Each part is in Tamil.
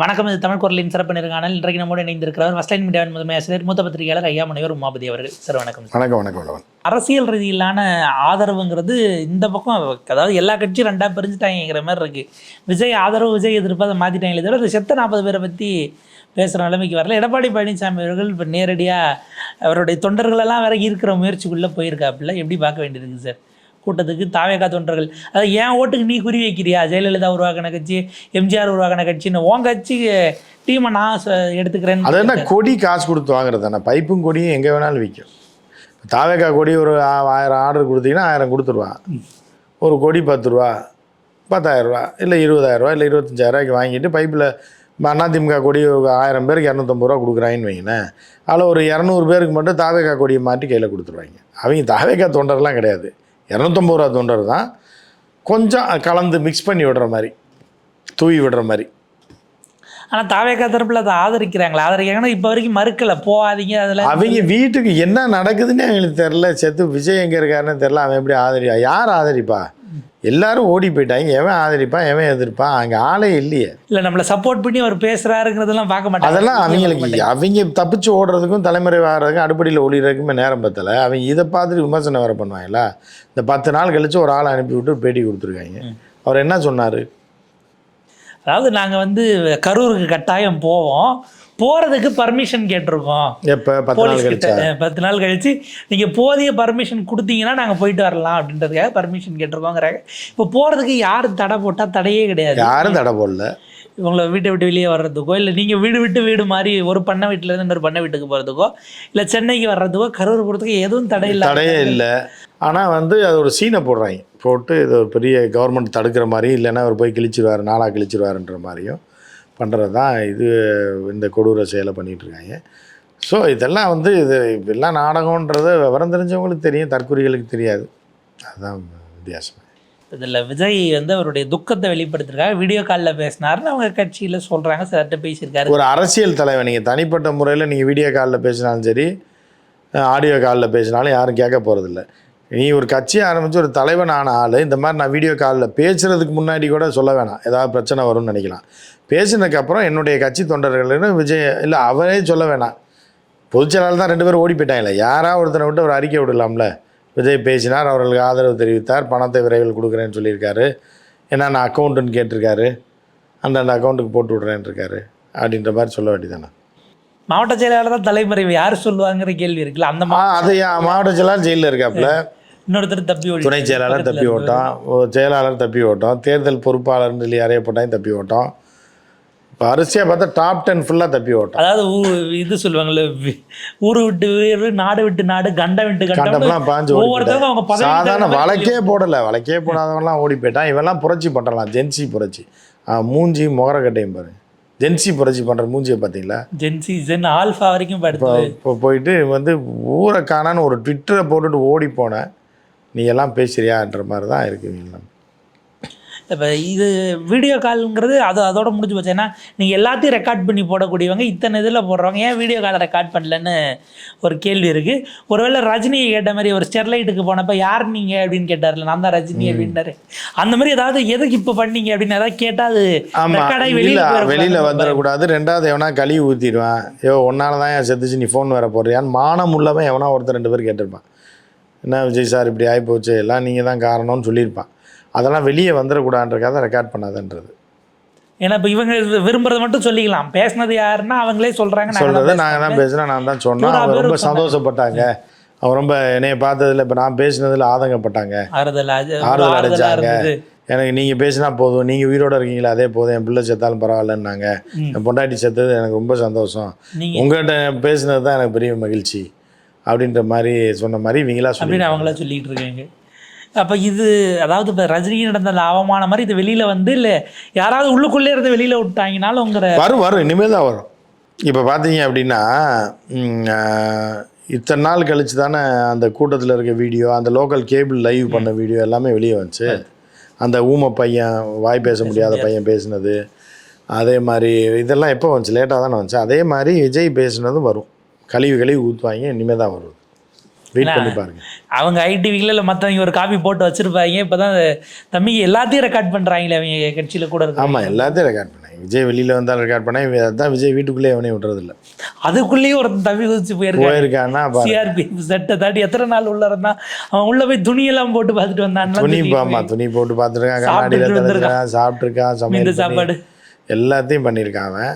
வணக்கம் இது தமிழ் குரலின் சிறப்பு நேர்காணல் இன்றைக்கு நம்மோடு இணைந்திருக்கிறவர் வஸ்லைன் மீடியாவின் முதன்மை ஆசிரியர் மூத்த பத்திரிகையாளர் ஐயா முனைவர் உமாபதி அவர்கள். சார் வணக்கம். வணக்கம் வணக்கம் அரசியல் ரீதியிலான ஆதரவுங்கிறது இந்த பக்கம் அதாவது எல்லா கட்சியும் ரெண்டாக பிரிஞ்சுட்டாங்கிற மாதிரி இருக்கு. விஜய் ஆதரவு விஜய் எதிர்ப்பு அதை மாற்றிட்டாங்களே தவிர செத்த நாற்பது பேரை பற்றி பேசுகிற நிலைமைக்கு வரல. எடப்பாடி பழனிசாமி அவர்கள் இப்போ நேரடியாக அவருடைய தொண்டர்களெல்லாம் வேற ஈர்க்கிற முயற்சிக்குள்ளே போயிருக்காப்புல. எப்படி பார்க்க வேண்டியிருக்கு சார் கூட்டத்துக்கு தாவேகா தொண்டர்கள். அதாவது என் ஓட்டுக்கு நீ குறி வைக்கிறியா? ஜெயலலிதா உருவாக்கின கட்சி எம்ஜிஆர் உருவாக்கின கட்சின்னு உன் கட்சி டீமை நான் எடுத்துக்கிறேன்னு அது என்ன கொடி காசு கொடுத்து வாங்குறது தானே? பைப்பும் கொடியும் எங்கே வேணாலும் விற்கும். தாவேக்கா கொடி ஒரு ஆயிரம் ஆர்டர் கொடுத்தீங்கன்னா ஆயிரம் கொடுத்துருவான் ஒரு கொடி பத்து ரூபா பத்தாயிரரூவா இல்லை இருபதாயிரரூவா இல்லை இருபத்தஞ்சாயிரரூவாய்க்கு வாங்கிட்டு பைப்பில் அதிமுக கொடி ஆயிரம் பேருக்கு இரநூத்தம்பது ரூபா கொடுக்குறாங்கன்னு வைங்களேன் அதில் ஒரு இரநூறு பேருக்கு மட்டும் தாவேக்கா கொடியை மாட்டி கையில் கொடுத்துருவாங்க. அவங்க தாவேக்கா தொண்டர்லாம் கிடையாது. இரநூத்தம்பது ரூபா தொண்டர் தான். கொஞ்சம் கலந்து மிக்ஸ் பண்ணி விடுற மாதிரி தூவி விடுற மாதிரி. ஆனால் தாவேகா தரப்பில் அதை ஆதரிக்கிறாங்களா. ஆதரிக்கிறாங்கன்னா இப்போ வரைக்கும் மறுக்கலை. போகாதீங்க அதில். அவங்க வீட்டுக்கு என்ன நடக்குதுன்னு அவங்களுக்கு தெரில செத்து விஜய் எங்கே இருக்காருன்னு தெரில அவன் எப்படி ஆதரிப்பா யார் ஆதரிப்பா? எல்லாரும் ஓடி போயிட்டாங்க. எவன் ஆதரிப்பான் எவன் எதிர்ப்பான்? அங்கே ஆளே இல்லையே. இல்லை நம்மளை சப்போர்ட் பண்ணி அவர் பேசுகிறாருங்கிறதெல்லாம் பார்க்க மாட்டாங்க. அதெல்லாம் அவங்களுக்கு அவங்க தப்பிச்சு ஓடுறதுக்கும் தலைமுறை ஆகிறதுக்கும் அடுப்படியில் ஒளிகிறதுக்குமே நேரம் பத்தலை. அவங்க இதை பார்த்துட்டு விமர்சனம் வேறு பண்ணுவாங்களா? இந்த பத்து நாள் கழிச்சு ஒரு ஆளை அனுப்பி விட்டு பேட்டி கொடுத்துருக்காங்க. அவர் என்ன சொன்னார்? அதாவது நாங்கள் வந்து கரூருக்கு கட்டாயம் போவோம். போகிறதுக்கு பர்மிஷன் கேட்டிருக்கோம். எப்போ? பத்து நாள் கழிச்சா? பத்து நாள் கழிச்சு நீங்கள் போதிய பர்மிஷன் கொடுத்தீங்கன்னா நாங்கள் போயிட்டு வரலாம் அப்படின்றதுக்காக பர்மிஷன் கேட்டிருக்கோங்கிறாங்க. இப்போ போகிறதுக்கு யார் தடை போட்டால் தடையே கிடையாது. யாரும் தடை போடல. உங்களை வீட்டை விட்டு வெளியே வர்றதுக்கோ இல்லை நீங்கள் வீடு விட்டு வீடு மாதிரி ஒரு பண்ணை வீட்டிலேருந்து இன்னொரு பண்ணை வீட்டுக்கு போகிறதுக்கோ இல்லை சென்னைக்கு வர்றதுக்கோ கரூர் போகிறதுக்கோ எதுவும் தடை இல்லை தடையே இல்லை. ஆனால் வந்து அது ஒரு சீனை போடுறாங்க. போட்டு இது ஒரு பெரிய கவர்மெண்ட் தடுக்கிற மாதிரி இல்லைன்னா அவர் போய் கிழிச்சிருவார் நாளாக கிழிச்சிருவாருன்ற மாதிரியும். பண்ணுறது தான் இது இந்த கொடூர செயலை பண்ணிகிட்டு இருக்காங்க ஸோ இதெல்லாம் வந்து இது இதெல்லாம் நாடகன்றது விவரம் தெரிஞ்சவங்களுக்கு தெரியும் தற்குறிகளுக்கு தெரியாது. அதுதான் வித்தியாசம். இதில் விஜய் வந்து அவருடைய துக்கத்தை வெளிப்படுத்திருக்காங்க வீடியோ காலில் பேசினாருன்னு அவங்க கட்சியில் சொல்கிறாங்க சிலர்கிட்ட பேசியிருக்காரு. ஒரு அரசியல் தலைவர் நீங்கள் தனிப்பட்ட முறையில் நீங்கள் வீடியோ காலில் பேசினாலும் சரி ஆடியோ காலில் பேசினாலும் யாரும் கேட்க போகிறதில்ல நீ ஒரு கட்சி ஆரம்பித்து ஒரு தலைவன் ஆன ஆள் இந்த மாதிரி நான் வீடியோ காலில் பேசுகிறதுக்கு முன்னாடி கூட சொல்ல வேணாம். ஏதாவது பிரச்சனை வரும்னு நினைக்கலாம். பேசினதுக்கப்புறம் என்னுடைய கட்சி தொண்டர்கள்னு விஜய் இல்லை அவரே சொல்ல வேணாம். பொதுச்செயலாளர் தான் ரெண்டு பேரும் ஓடி போயிட்டாங்களே யாராவது ஒருத்தனை விட்டு ஒரு அறிக்கை விடலாம்ல? விஜய் பேசினார் அவர்களுக்கு ஆதரவு தெரிவித்தார் பணத்தை விரைவில் கொடுக்குறேன்னு சொல்லியிருக்காரு. என்னென்ன அக்கௌண்ட்டுன்னு கேட்டிருக்காரு. அந்தந்த அக்கௌண்ட்டுக்கு போட்டு விட்றேன்னு இருக்காரு அப்படின்ற மாதிரி சொல்ல வேண்டியதானே மாவட்ட செயலாளர் தான் தலைமறைவு. யார் சொல்லுவாங்கிற கேள்வி இருக்குல்ல அந்த அது மாவட்ட செயலாளர் ஜெயிலில் இருக்காப்புல இன்னொருத்தர் தப்பி ஓடி துணை செயலாளர் தப்பி ஓட்டம் செயலாளர் தப்பி ஓட்டம் தேர்தல் பொறுப்பாளர்னு சொல்லி போட்டாங்க தப்பி ஓட்டம் இப்போ அரிசியாக பார்த்தா டாப் டென் ஃபுல்லாக தப்பி ஓட்டம் அதாவது இது சொல்லுவாங்கல்ல ஊரு விட்டு வீடு நாடு விட்டு நாடு கண்டம் விட்டு கண்டம் கண்டம்லாம் பாஞ்சு ஒவ்வொருத்தரும் அவங்க சாதாரண வழக்கே போடலை. வழக்கே போடாதவன்லாம் ஓடி போயிட்டான். இவெல்லாம் புரட்சி பண்ணுறான் ஜென்சி புரட்சி. மூஞ்சி முகரக்கட்டையும் பாரு. ஜென்சி புரட்சி பண்ணுற மூஞ்சியை பார்த்தீங்களா? ஜென்சி ஜென் ஆல்ஃபா வரைக்கும் இப்போ போயிட்டு வந்து ஊரை காணான்னு ஒரு ட்விட்டரை போட்டுட்டு ஓடி போனேன். நீ எல்லாம் பேசுறியான்ற மாதிரி தான் இருக்கு இவங்கெல்லாம் இப்போ இது வீடியோ கால்ங்கிறது அது அதோட முடிஞ்சு போச்சு. ஏன்னா நீங்கள் எல்லாத்தையும் ரெக்கார்ட் பண்ணி போடக்கூடியவங்க இத்தனை இதில் போடுறவங்க. ஏன் வீடியோ காலை ரெக்கார்ட் பண்ணலன்னு ஒரு கேள்வி இருக்குது ஒருவேளை ரஜினியை கேட்ட மாதிரி ஒரு ஸ்டெர்லைட்டுக்கு போனப்போ யார் நீங்கள் அப்படின்னு கேட்டார்ல நான் தான் ரஜினி அப்படின்னாரு. அந்த மாதிரி ஏதாவது எதுக்கு இப்போ பண்ணீங்க அப்படின்னு ஏதாவது கேட்டால் அது வெளியில. வெளியில வந்துடக்கூடாது ரெண்டாவது எவனா கழுவி ஊத்திடுவான். ஐயோ ஒன்னால தான் என் செத்துச்சு நீ ஃபோன் வேற போடுறியான்னு மானம் உள்ளவன் எவனா ஒருத்தர் ரெண்டு பேர் கேட்டிருப்பான். என்ன விஜய் சார் இப்படி ஆகிப்போச்சு எல்லாம் நீங்கள் தான் காரணம்னு சொல்லியிருப்பான். அதெல்லாம் வெளியே வந்துடக்கூடாதுன்றக்காக ரெக்கார்ட் பண்ணாதன்றது. ஏன்னா இப்போ இவங்க விரும்புறதை மட்டும் சொல்லிக்கலாம். பேசுனது யாருன்னா அவங்களே சொல்கிறாங்க சொல்றது நாங்கள் தான் பேசினேன் நான் தான் சொன்னோம் அவங்க ரொம்ப. சந்தோஷப்பட்டாங்க. அவங்க ரொம்ப என்னைய பார்த்ததுல இப்போ நான் பேசினதில் ஆதங்கப்பட்டாங்க. ஆறுதல் ஆறுதல். இருந்தது. எனக்கு நீங்கள் பேசினா போதும். நீங்கள் உயிரோட இருக்கீங்களா? அதே போதும். என் பிள்ளை செத்தாலும் பரவாயில்லன்னாங்க. என் பொண்டாட்டி செத்தது எனக்கு ரொம்ப சந்தோஷம். உங்கள்கிட்ட பேசினது தான் எனக்கு பெரிய மகிழ்ச்சி. அப்படின்ற மாதிரி சொன்ன மாதிரி இவங்களா சொல்லி அப்படின்னு அவங்கள சொல்லிட்டு இருக்காங்க. அப்போ இது அதாவது இப்போ ரஜினி நடந்த அந்த அவமானம் மாதிரி இது வெளியில வந்து இல்லை யாராவது உள்ளுக்குள்ளே இருந்து வெளியில விட்டாங்கனாலும் உங்கிற வரும் வரும். இனிமேல் தான் வரும். இப்போ பார்த்தீங்க அப்படின்னா இத்தனை நாள் கழிச்சு தானே அந்த கூட்டத்தில் இருக்க வீடியோ அந்த லோக்கல் கேபிள் லைவ் பண்ண வீடியோ எல்லாமே வெளியே வந்துச்சு. அந்த ஊமை பையன் வாய் பேச முடியாத பையன் பேசினது. அதே மாதிரி இதெல்லாம் எப்போ வந்துச்சு? லேட்டாக தானே வந்துச்சு. அதே மாதிரி விஜய் பேசுனதும் வரும். கழிவு கழிவு ஊற்றுவாங்க இனிமேல் தான் வரும் வெயிட் பண்ணி பாருங்க. அவங்க ஐடிவியில் இல்லை மற்றவங்க ஒரு காப்பி போட்டு வச்சிருப்பாங்க. இப்போ தான் தம்பி எல்லாத்தையும் ரெக்கார்ட் பண்ணுறாங்களே அவங்க கட்சியில் கூட இருக்காங்க ஆமாம் எல்லாத்தையும் ரெக்கார்ட் பண்ணாங்க. விஜய் வெளியில் வந்தால் ரெக்கார்ட் பண்ணேன் அதான் விஜய் வீட்டுக்குள்ளே எவனையும் விடுறதில்ல அதுக்குள்ளேயும் ஒரு தவி குதிச்சு போயிருக்காங்க போயிருக்கான்னா. சிஆர்பிஎஃப் சட்டை தாண்டி எத்தனை நாள் உள்ள இருந்தான் அவன் உள்ள போய் துணியெல்லாம் போட்டு பார்த்துட்டு வந்தான். துணி பாமா துணி போட்டு பார்த்துருக்கான் கண்ணாடியில் திறந்துருக்கான் சாப்பிட்ருக்கான் சமையல் சாப்பாடு. எல்லாத்தையும் பண்ணியிருக்கான் அவன்.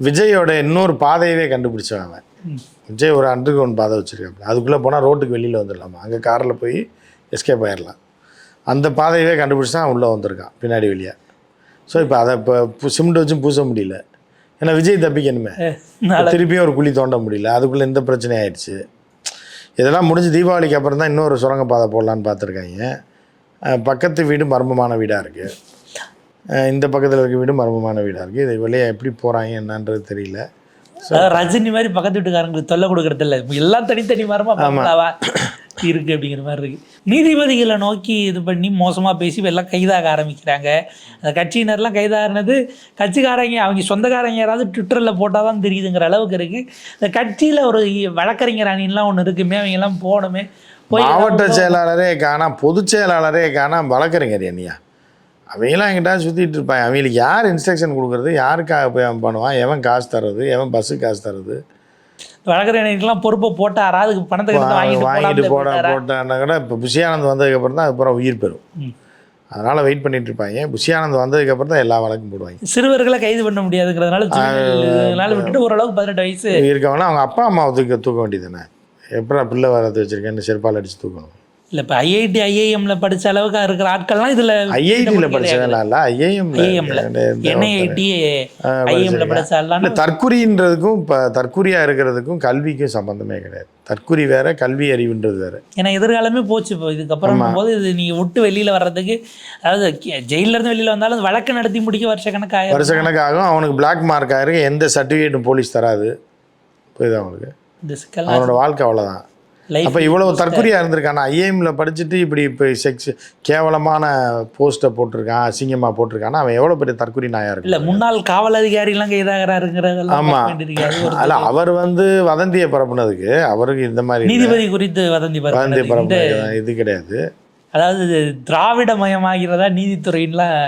விஜயோட இன்னொரு பாதையவே கண்டுபிடிச்சவன் அவன். விஜய் ஒரு அண்டர் கிரவுண்ட் பாதை வச்சுருக்கான் அதுக்குள்ளே போனால் ரோட்டுக்கு வெளியில் வந்துடலாமா? அங்கே காரில் போய் எஸ்கேப் ஆயிடலாம் அந்த பாதையவே கண்டுபிடிச்சி தான் உள்ளே வந்திருக்கான் பின்னாடி வெளியே. ஸோ இப்போ அதை இப்போ சிமெண்ட் வச்சும் பூச முடியல. ஏன்னா விஜய் தப்பிக்கணுமே. திருப்பியும் ஒரு குழி தோண்ட முடியல. அதுக்குள்ளே இந்த பிரச்சனை ஆயிடுச்சு. இதெல்லாம் முடிஞ்சு தீபாவளிக்கு அப்புறம் தான் இன்னொரு சுரங்கப்பாதை போடலான்னு பார்த்துருக்காங்க. பக்கத்து வீடு மர்மமான வீடாக இருக்குது இந்த பக்கத்தில் இருக்க வீடு மர்மமான வீடாக இருக்குது இது வெளியே எப்படி போகிறாங்க என்னன்றது தெரியல. ரஜினி மாதிரி பக்கத்து வீட்டுக்காரங்களுக்கு தொல்லை கொடுக்கறது இல்ல. எல்லாம் தனித்தனி மரமா பங்களாவா இருக்கு அப்படிங்கிற மாதிரி இருக்கு. நீதிபதிகளை நோக்கி இது பண்ணி மோசமா பேசி எல்லாம் கைதாக ஆரம்பிக்கிறாங்க. அந்த கட்சியினர்லாம் கைதாகினது கட்சிக்காரங்க அவங்க சொந்தக்காரங்க யாராவது ட்விட்டரில் போட்டால் தான் தெரியுதுங்கிற அளவுக்கு இருக்கு. இந்த கட்சியில் ஒரு வழக்கறிஞர் அணிலாம் ஒன்று இருக்குமே அவங்க எல்லாம் போகணுமே. போய் மாவட்ட செயலாளரே காணா பொதுச் செயலாளரே காணா வழக்கறிஞர் என்னையா அவங்களாம் எங்கிட்ட சுற்றிட்டு இருப்பாங்க. அவங்களுக்கு யார் இன்ஸ்ட்ரக்ஷன் கொடுக்குறது? யாருக்காக போய் அவன் பண்ணுவான்? எவன் காசு தர்றது? எவன் பஸ்ஸு காசு தர்றது? வழக்கறிஞர்களுக்கெல்லாம் பொறுப்பை போட்டாரா அதுக்கு பணத்தை வாங்கிட்டு போட? போட்டான்னா கூட இப்போ புஷியானந்த் வந்ததுக்கப்புறம் தான் அதுக்கப்புறம் உயிர் பெறும். அதனால் வெயிட் பண்ணிட்டு இருப்பாங்க. புஷியானந்த் வந்ததுக்கப்புறம் தான் எல்லா வழக்கும் போடுவாங்க. சிறுவர்களை கைது பண்ண முடியாதுங்கிறதுனால சிறுவர்களால விட்டுட்டு ஓரளவுக்கு பதினெட்டு வயசு. இருக்கவனா அவங்க அப்பா அம்மாவை தூக்க தூக்க வேண்டியது தானே எப்படா பிள்ளை வரது வச்சிருக்கேன்னு செருப்பால் அடித்து தூக்கணும் இல்லை இப்போ ஐஐடி ஐஐஎம்ல படிச்ச அளவுக்கு இருக்கிற ஆட்கள்லாம் இதில் ஐஐடியில் படித்தவன் இல்லை ஐஏஎம்ல ஐஏஎம்ல என்ஐஐடி ஐஎம்ல படிச்சாலாம் இல்லை தற்குறின்றதுக்கும் இப்போ தற்குறியாக இருக்கிறதுக்கும் கல்விக்கும் சம்மந்தமே கிடையாது. தற்குறி வேற கல்வி அறிவுன்றது வேற. ஏன்னா எதிர்காலமே போச்சு இப்போ. இதுக்கப்புறம் போது இது நீங்கள் விட்டு வெளியில் வர்றதுக்கு அதாவது இருந்து வெளியில் வந்தாலும் வழக்கு நடத்தி முடிக்க வருஷ கணக்காக வருஷக்கணக்காகும். அவனுக்கு பிளாக் மார்க் ஆயிருக்கு. எந்த சர்டிஃபிகேட்டும் போலீஸ் தராது. புரியுதா அவனுக்கு அவனோட வாழ்க்கை அவ்வளோதான் அப்போ இவ்வளவு தற்குறியாக இருந்திருக்கான் ஐஏஎம்ல படிச்சுட்டு இப்படி இப்போ செக்ஸ் கேவலமான போஸ்ட்டை போட்டிருக்கான் அசிங்கமாக போட்டிருக்கான்னா அவன் எவ்வளோ பெரிய தற்குறி நாயா இருக்கு இல்லை முன்னாள் காவல் அதிகாரிலாம் கைதாகிறாருங்கிறதெல்லாம் ஆமா. பார்க்க வேண்டியிருக்கு. அது ஒரு அல்ல அவர் வந்து வதந்தியை பரப்புனதுக்கு அவருக்கு இந்த மாதிரி. நீதிபதி குறித்து வதந்தி. இந்த பரப்புனது இது கிடையாது அதாவது திராவிட மயமாகிறதா நீதித்துறையின்லாம்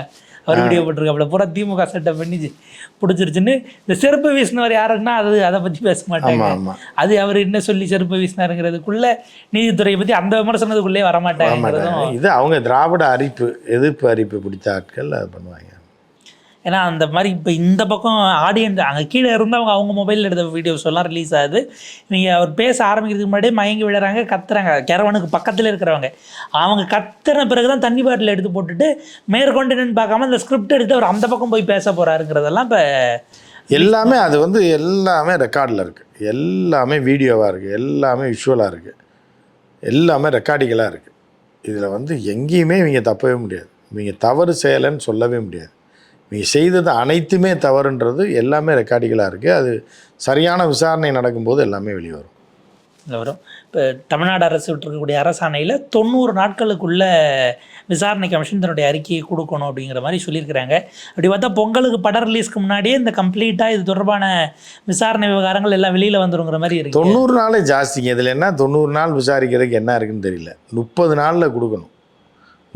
அவர் வீடியோ போட்டிருக்காப்புல பூரா திமுக செட்டப் பண்ணி பிடிச்சிருச்சுன்னு இந்த செருப்பு வீசினவர் யாருன்னா அது அதை பற்றி பேச மாட்டாங்க. அது அவர் என்ன சொல்லி செருப்பு வீசினாருங்கிறதுக்குள்ள நீதித்துறையை பற்றி அந்த விமர்சனத்துக்குள்ளே வரமாட்டாங்கிறதும் இது அவங்க திராவிட அரிப்பு எதிர்ப்பு அரிப்பு பிடிச்ச ஆட்கள் அது பண்ணுவாங்க. ஏன்னா அந்த மாதிரி இப்போ இந்த பக்கம் ஆடியன்ஸ் அங்கே கீழே இருந்தவங்க அவங்க மொபைலில் எடுத்த வீடியோஸ் எல்லாம் ரிலீஸ் ஆகுது. நீங்கள் அவர் பேச ஆரம்பிக்கிறதுக்கு முன்னாடியே மயங்கி விழுறாங்க கத்துறாங்க. கேரவனுக்கு பக்கத்தில் இருக்கிறவங்க. அவங்க கத்துன பிறகு தான் தண்ணி பாட்டில் எடுத்து போட்டுட்டு மேற்கொண்டு என்னன்னு பார்க்காம அந்த ஸ்கிரிப்ட் எடுத்து அவர் அந்த பக்கம் போய் பேச போகிறாருங்கிறதெல்லாம் இப்போ எல்லாமே அது வந்து எல்லாமே ரெக்கார்டில் இருக்குது எல்லாமே வீடியோவாக இருக்குது எல்லாமே விஷுவலாக இருக்குது எல்லாமே ரெக்கார்டிங்கலாக இருக்குது இதில் வந்து எங்கேயுமே இவங்க தப்பவே முடியாது. இவங்க தவறு செய்யலைன்னு சொல்லவே முடியாது. இவங்க செய்தது அனைத்துமே தவறுன்றது எல்லாமே ரெக்கார்டிங்கலாக இருக்குது அது சரியான விசாரணை நடக்கும்போது எல்லாமே வெளியே வரும் வரும். இப்போ தமிழ்நாடு அரசு விட்டுருக்கக்கூடிய அரசாணையில் தொண்ணூறு நாட்களுக்குள்ள விசாரணை கமிஷன் தன்னுடைய அறிக்கையை கொடுக்கணும் அப்படிங்கிற மாதிரி சொல்லியிருக்கிறாங்க. அப்படி பார்த்தா பொங்கலுக்கு படம் ரிலீஸ்க்கு முன்னாடியே இந்த கம்ப்ளீட்டாக இது தொடர்பான விசாரணை விவகாரங்கள் எல்லாம் வெளியில் வந்துருங்கிற மாதிரி இருக்கு. தொண்ணூறு நாளே ஜாஸ்திங்க. இதில் என்ன தொண்ணூறு நாள் விசாரிக்கிறதுக்கு என்ன இருக்குன்னு தெரியல. முப்பது நாளில் கொடுக்கணும்.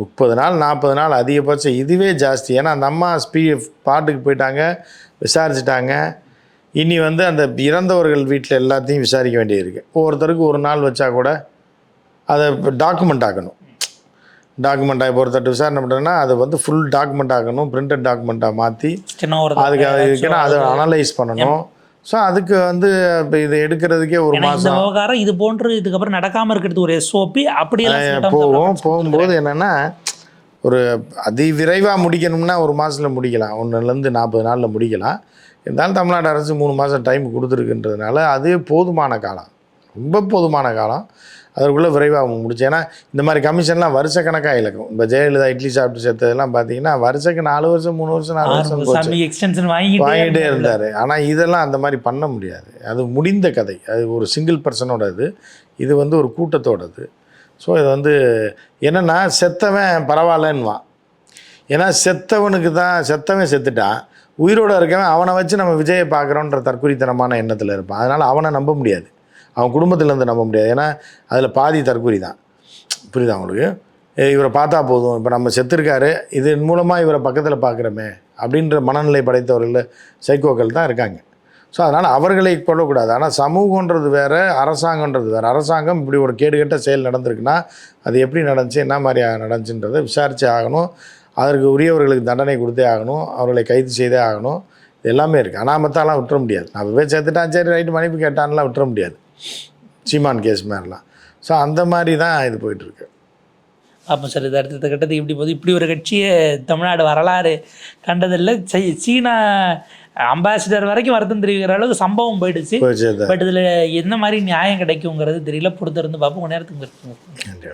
முப்பது நாள் நாற்பது நாள் அதிகபட்சம் இதுவே ஜாஸ்தி. ஏன்னா அந்த அம்மா ஸ்பீ பாட்டுக்கு போயிட்டாங்க விசாரிச்சிட்டாங்க. இனி வந்து அந்த இறந்தவர்கள் வீட்டில் எல்லாத்தையும் விசாரிக்க வேண்டியது ஒவ்வொருத்தருக்கு ஒரு நாள் வச்சா கூட அதை டாக்குமெண்ட் ஆக்கணும். டாக்குமெண்ட் ஆகி ஒருத்தர் விசாரணை பண்ணுறதுன்னா அதை வந்து ஃபுல் டாக்குமெண்ட் ஆக்கணும் பிரிண்டட் டாக்குமெண்ட்டாக மாற்றி அதுக்கு அது இருக்குன்னா அதை அனலைஸ் பண்ணணும். ஸோ அதுக்கு வந்து இப்போ இதை எடுக்கிறதுக்கே ஒரு மாதம் விவகாரம் இது போன்று இதுக்கப்புறம் நடக்காம இருக்கிறது ஒரு எஸ்ஓபி அப்படியெல்லாம் போகும். reference போகும்போது என்னென்னா ஒரு அதி விரைவாக முடிக்கணும்னா ஒரு மாதத்தில் முடிக்கலாம். ஒன்றுலேருந்து நாற்பது நாளில் முடிக்கலாம். இருந்தாலும் தமிழ்நாடு அரசு மூணு மாதம் டைம் கொடுத்துருக்குன்றதுனால அது போதுமான காலம். ரொம்ப போதுமான காலம். அதற்குள்ளே விரைவாக முடிச்சு. ஏன்னா இந்த மாதிரி கமிஷன்லாம் வருஷக்கணக்காக இழக்கும் இப்போ ஜெயலலிதா இட்லி சாப்பிட்டு சேர்த்ததெல்லாம் பார்த்தீங்கன்னா வருஷக்கு நாலு வருஷம் மூணு வருஷம் நாலு வருஷம் எக்ஸ்டென்ஷன் வாங்கிட்டே இருந்தார். ஆனால் இதெல்லாம் அந்த மாதிரி பண்ண முடியாது. அது முடிந்த கதை. அது ஒரு சிங்கிள் பர்சனோட இது. இது வந்து ஒரு கூட்டத்தோடது ஸோ இது வந்து என்னென்னா செத்தவன் பரவாயில்லன்னுவான். ஏன்னா செத்தவனுக்கு தான் செத்தவன் செத்துட்டான். உயிரோட இருக்கவன் அவனை வச்சு நம்ம விஜயை பார்க்குறோன்ற தற்குறித்தனமான எண்ணத்தில் இருப்பான். அதனால் அவனை நம்ப முடியாது. அவன் குடும்பத்திலேருந்து நம்ப முடியாது. ஏன்னா அதில் பாதி தற்குறி தான். புரியுதா அவங்களுக்கு இவரை பார்த்தா போதும். இப்போ நம்ம செத்துருக்காரு. இதன் மூலமாக இவரை பக்கத்தில் பார்க்குறோமே அப்படின்ற மனநிலை படைத்தவர்கள் சைக்கோக்கள் தான் இருக்காங்க. ஸோ அதனால் அவர்களை கொள்ளக்கூடாது ஆனால் சமூகன்றது வேறு அரசாங்கன்றது வேறு. அரசாங்கம் இப்படி ஒரு கேடுகட்ட செயல் நடந்திருக்குன்னா அது எப்படி நடந்துச்சு என்ன மாதிரி நடந்துச்சுன்றதை விசாரித்து ஆகணும். அதற்கு உரியவர்களுக்கு தண்டனை கொடுத்தே ஆகணும். அவர்களை கைது செய்தே ஆகணும். இது எல்லாமே இருக்குது அனாமத்தாலாம் விட்டுற முடியாது. நான் போய் சேர்த்துட்டான். சரி ரைட்டு. மன்னிப்பு கேட்டான்லாம் விட்டுற முடியாது. சீமான் கேஸ் மாதிரிலாம் ஸோ அந்த மாதிரி தான் இது போயிட்டுருக்கு. அப்போ சார் இது அடுத்த கட்டத்துக்கு இப்படி போகுது. இப்படி ஒரு கட்சியை தமிழ்நாடு வரலாறு கண்டதில்லை. சீனா அம்பாசிடர் வரைக்கும் வருத்தம் தெரிவிக்கிற அளவுக்கு சம்பவம் போயிடுச்சு. பட் இதில் என்ன மாதிரி நியாயம் கிடைக்குங்கிறது தெரியல. பொறுத்திருந்து பார்ப்போம். நேரத்துக்கு. நன்றி.